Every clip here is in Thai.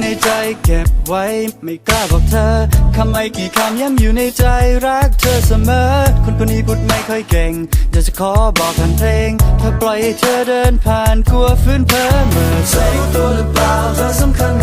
ในใจเก็บไว้ ไม่กล้าบอกเธอ คำไม่กี่คำย้ำอยู่ในใจรักเธอเสมอ คนคนนี้พูดไม่ค่อยเก่ง อยากจะขอบอกผ่านเพลง ถ้าปล่อยให้เธอเดินผ่านกลัวฟื้นเพ้อเมื่อเธอรู้ตัวหรือเปล่าเธอสำคัญ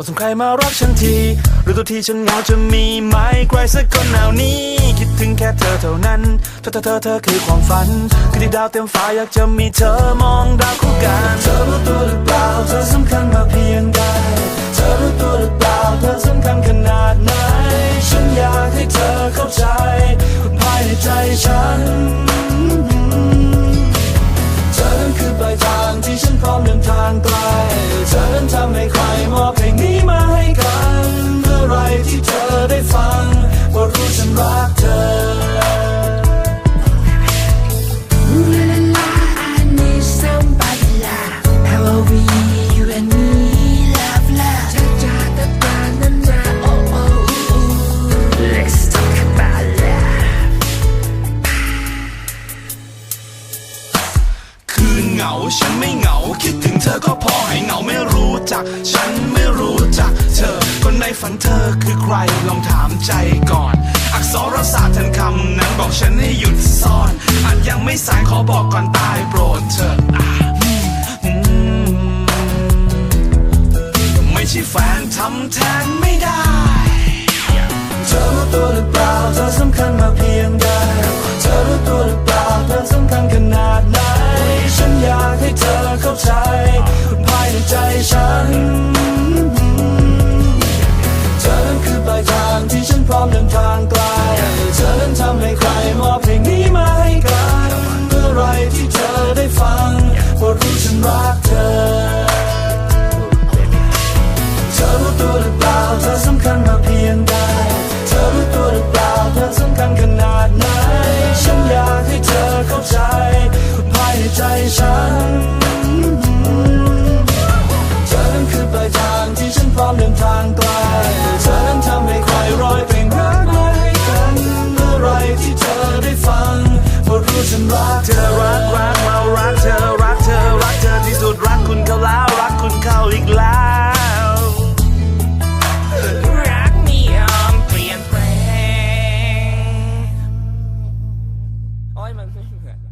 พอส่งใครมารักฉันทีหรือตัวที่ฉันเหงาจะมีไหมใครสักคนหนาวนี้ คิดถึงแค่เธอเท่านั้น เธอเธอเธอเธอคือความฝัน คือที่ดาวเต็มฟ้าอยากจะมีเธอมองดาวคู่กันเธอรู้ตัวหรือเปล่าเธอสำคัญมากเพียงใดเธอรู้ตัวหรือเปล่าเธอสำคัญขนาด เหงา ฉันไม่เหงา คิดถึงเธอก็พอให้เหงาไม่รู้จัก ฉันไม่รู้จักเธอ คนในฝันเธอคือใครลองถามใจก่อน อักษรศาสตร์ทันคำนั้นบอกฉันให้หยุดซ่อนอาจยังไม่สายขอบอกก่อนตายโปรดเธออะอืมอืมไม่ใช่แฟนทำแทนไม่ได้ เธอรู้ตัวหรือเปล่าเธอสำคัญมาเพียงใด เธอนั้นคือปลายทางที่ฉันพร้อมเดินทางไกลเธอนั้นทำให้ใครร้อยเพลงรักมาให้กันเมื่อไรที่เธอได้ฟังพอรู้ฉันรักเธอรักรักเรารักเธอรักเธอรักเธอที่สุดรักคุณเขาแล้วรักคุณเขาอีกแล้วรักนิยมเปลี่ยนแปลงมันไม่เหมือน